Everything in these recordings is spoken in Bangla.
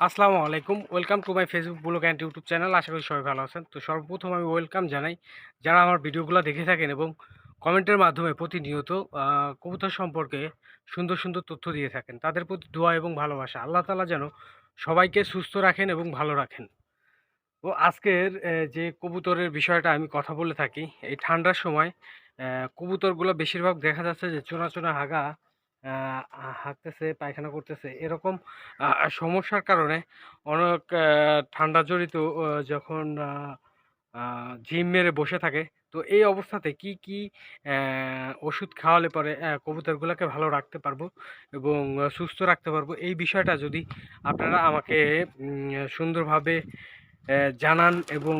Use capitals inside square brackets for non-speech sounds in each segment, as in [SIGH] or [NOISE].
আসসালামু আলাইকুম। Welcome to my Facebook vlog and YouTube channel আশা করি সবাই ভালো আছেন। তো সর্বপ্রথম আমি ওয়েলকাম জানাই। যারা আমার ভিডিওগুলো দেখে থাকেন এবং কমেন্টের মাধ্যমে প্রতিনিয়ত কবুতর সম্পর্কে সুন্দর সুন্দর তথ্য দিয়ে থাকেন, তাদের প্রতি দোয়া এবং ভালোবাসা। আল্লাহ তালা যেন সবাইকে সুস্থ রাখেন এবং ভালো রাখেন। ও আজকের যে কবুতরের বিষয়টা আমি কথা বলে থাকি, এই ঠান্ডার সময় কবুতরগুলো বেশিরভাগ দেখা যাচ্ছে যে চোনা চোনা হাগা হাঁকতেছে পায়খানা করতেছে এরকম সমস্যার কারণে অনেক ঠান্ডা জড়িত যখন আহ, মেরে বসে থাকে তো এই অবস্থাতে কি কি ওষুধ খাওয়ালে পরে কবুতরগুলোকে ভালো রাখতে পারব এবং সুস্থ রাখতে পারব? এই বিষয়টা যদি আপনারা আমাকে সুন্দরভাবে জানান এবং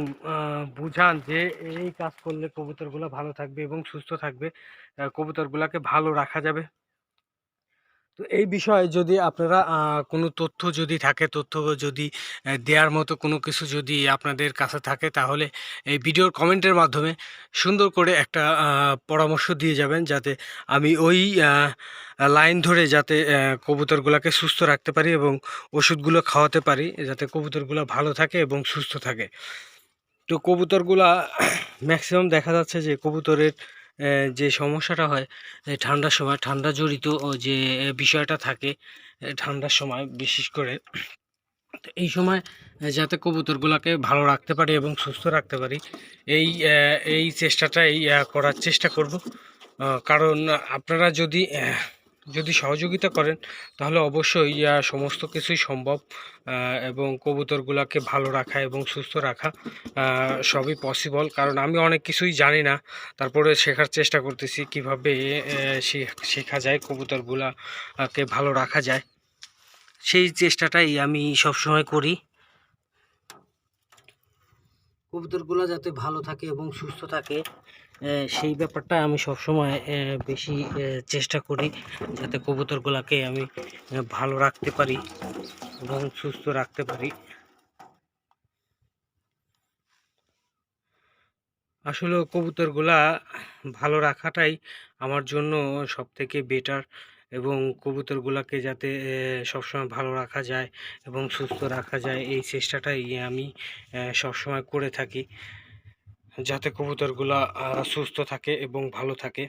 বুঝান যে এই কাজ করলে কবুতরগুলো ভালো থাকবে এবং সুস্থ থাকবে কবুতরগুলোকে ভালো রাখা যাবে। তো এই বিষয়ে যদি আপনারা কোনো তথ্য যদি থাকে, তথ্য যদি দেওয়ার মতো কোনো কিছু যদি আপনাদের কাছে থাকে, তাহলে এই ভিডিওর কমেন্টের মাধ্যমে সুন্দর করে একটা পরামর্শ দিয়ে যাবেন, যাতে আমি ওই লাইন ধরে যাতে কবুতরগুলোকে সুস্থ রাখতে পারি এবং ওষুধগুলো খাওয়াতে পারি, যাতে কবুতরগুলো ভালো থাকে এবং সুস্থ থাকে। তো কবুতরগুলা [COUGHS] ম্যাক্সিমাম দেখা যাচ্ছে যে কবুতরের যে সমস্যাটা হয় ঠান্ডার সময়, ঠান্ডা জড়িত যে বিষয়টা থাকে ঠান্ডার সময় বিশেষ করে এই সময় যাতে কবুতরগুলোকে ভালো রাখতে পারি এবং সুস্থ রাখতে পারি, এই এই চেষ্টাটাই করার চেষ্টা করব। কারণ আপনারা যদি যদি সহযোগিতা করেন, তাহলে অবশ্যই সমস্ত কিছুই সম্ভব এবং কবুতরগুলোকে ভালো রাখা এবং সুস্থ রাখা সবই পসিবল কারণ আমি অনেক কিছুই জানি না। তারপরে শেখার চেষ্টা করতেছি কীভাবে শেখা যায়, কবুতরগুলাকে ভালো রাখা যায়। সেই চেষ্টাটাই আমি সবসময় করি। কবুতরগুলো যাতে ভালো থাকে এবং সুস্থ থাকে সেই ব্যাপারটা আমি সবসময় বেশি চেষ্টা করি যাতে কবুতরগুলোকে আমি ভালো রাখতে পারি এবং সুস্থ রাখতে পারি। আসলে কবুতরগুলা ভালো রাখাটাই আমার জন্য সবথেকে বেটার এবং কবুতরগুলাকে যাতে সবসময় ভালো রাখা যায় এবং সুস্থ রাখা যায়, এই চেষ্টাটাই আমি সব সবসময় করে থাকি। যাতে কবুতরগুলা সুস্থ থাকে এবং ভালো থাকে।